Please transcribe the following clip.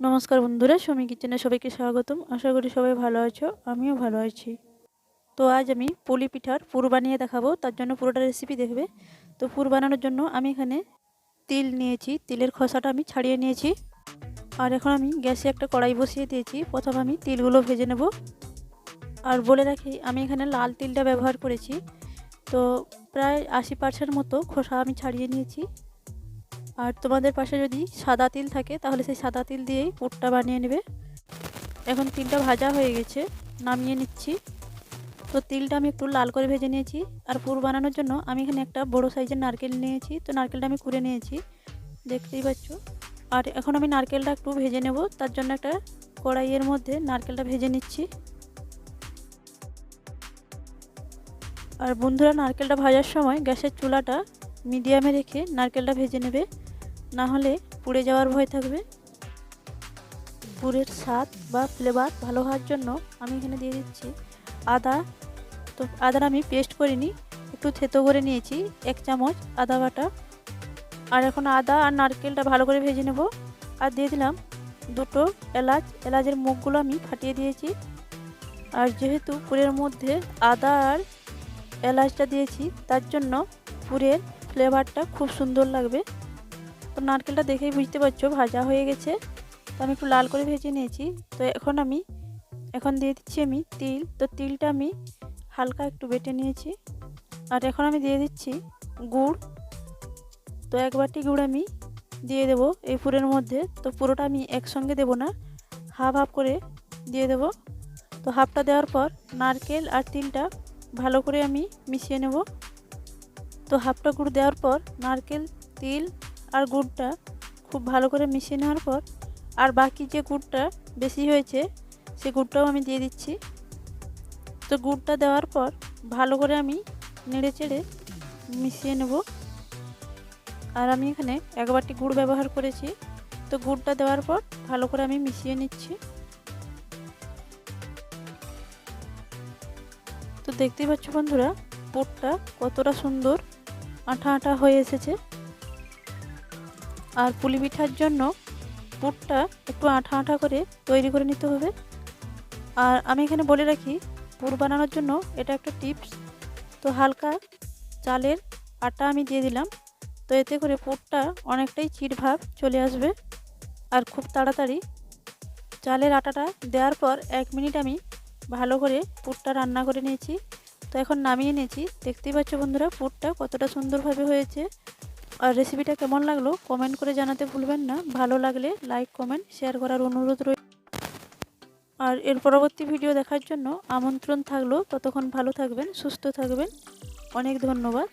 নমস্কার বন্ধুরা, সমী কিচেনে সবাইকে স্বাগতম। আশা করি সবাই ভালো আছো, আমিও ভালো আছি। তো আজ আমি পুলি পিঠার পুর বানিয়ে দেখাবো, তার জন্য পুরোটা রেসিপি দেখবে। তো পুর বানানোর জন্য আমি এখানে তিল নিয়েছি, তিলের খোসাটা আমি ছাড়িয়ে নিয়েছি। আর এখন আমি গ্যাসে একটা কড়াই বসিয়ে দিয়েছি, প্রথম আমি তিলগুলো ভেজে নেব। আর বলে রাখি, আমি এখানে লাল তিলটা ব্যবহার করেছি। তো প্রায় আশি পার্সেন্ট মতো খোসা আমি ছাড়িয়ে নিয়েছি। আর তোমাদের পাশে যদি সাদা তিল থাকে, তাহলে সেই সাদা তিল দিয়েই পুরটা বানিয়ে নেবে। এখন তিলটা ভাজা হয়ে গেছে, নামিয়ে নিচ্ছি। তো তিলটা আমি একটু লাল করে ভেজে নিয়েছি। আর পুর বানানোর জন্য আমি এখানে একটা বড় সাইজের নারকেল নিয়েছি। তো নারকেলটা আমি কুড়ে নিয়েছি, দেখতেই পাচ্ছ। আর এখন আমি নারকেলটা একটু ভেজে নেব। তার জন্য একটা কড়াইয়ের মধ্যে নারকেলটা ভেজে নিচ্ছি। আর বন্ধুরা, নারকেলটা ভাজার সময় গ্যাসের চুলাটা মিডিয়ামে রেখে নারকেলটা ভেজে নেবে। না হলে পুড়ে যাওয়ার ভয় থাকবে। পুরের স্বাদ বা ফ্লেভার ভালো হওয়ার জন্য আমি এখানে দিয়ে দিচ্ছি আদা। তো আদার আমি পেস্ট করিনি, একটু থেতো করে নিয়েছি, এক চামচ আদা বাটা। আর এখন আদা আর নারকেলটা ভালো করে ভেজে নেব। আর দিয়ে দিলাম দুটো এলাচ। এলাচের মুখগুলো আমি ফাটিয়ে দিয়েছি। আর যেহেতু পুরের মধ্যে আদা আর এলাচটা দিয়েছি, তার জন্য পুরের ফ্লেভারটা খুব সুন্দর লাগবে। তো নারকেলটা দেখেই বুঝতে পারছ, ভাজা হয়ে গেছে। তো আমি একটু লাল করে ভেজে নিয়েছি। তো এখন আমি, এখন দিয়ে দিচ্ছি আমি তিল। তো তিলটা আমি হালকা একটু বেটে নিয়েছি। আর এখন আমি দিয়ে দিচ্ছি গুড়। তো এক বাটি গুড় আমি দিয়ে দেব এই পুরের মধ্যে। তো পুরোটা আমি একসঙ্গে দেব না, হাফ হাফ করে দিয়ে দেব। তো হাফটা দেওয়ার পর নারকেল আর তিলটা ভালো করে আমি মিশিয়ে নেব। তো হাফটা গুড় দেওয়ার পর নারকেল, তিল আর গুড়টা খুব ভালো করে মিশিয়ে নেওয়ার পর আর বাকি যে গুড়টা বেশি হয়েছে, সে গুড়টাও আমি দিয়ে দিচ্ছি। তো গুড়টা দেওয়ার পর ভালো করে আমি নেড়ে চেড়ে মিশিয়ে নেব। আর আমি এখানে এক বাটি গুড় ব্যবহার করেছি। তো গুড়টা দেওয়ার পর ভালো করে আমি মিশিয়ে নিচ্ছি। তো দেখতেই পাচ্ছ বন্ধুরা, পুরটা কতটা সুন্দর, আঠা আঠা হয়ে এসেছে। আর পুলি পিঠার জন্য পুরটা একটু আঠা আঠা করে তৈরি করে নিতে হবে। আর আমি এখানে বলে রাখি, পুর বানানোর জন্য এটা একটা টিপস। তো হালকা চালের আটা আমি দিয়ে দিলাম। তো এতে করে পুরটা অনেকটাই চিটভাব চলে আসবে। আর খুব তাড়াতাড়ি চালের আটাটা দেওয়ার পর এক মিনিট আমি ভালো করে পুরটা রান্না করে নিয়েছি। তো এখন নামিয়ে নিয়েছি। দেখতেই পাচ্ছ বন্ধুরা, পুরটা কতটা সুন্দরভাবে হয়েছে। আর রেসিপিটা কেমন লাগল কমেন্ট করে জানাতে ভুলবেন না। ভালো লাগলে লাইক কমেন্ট শেয়ার করার অনুরোধ রয়েছে আর এর পরবর্তী ভিডিও দেখার জন্য আমন্ত্রণ থাকল। ততক্ষণ ভালো থাকবেন, সুস্থ থাকবেন। অনেক ধন্যবাদ।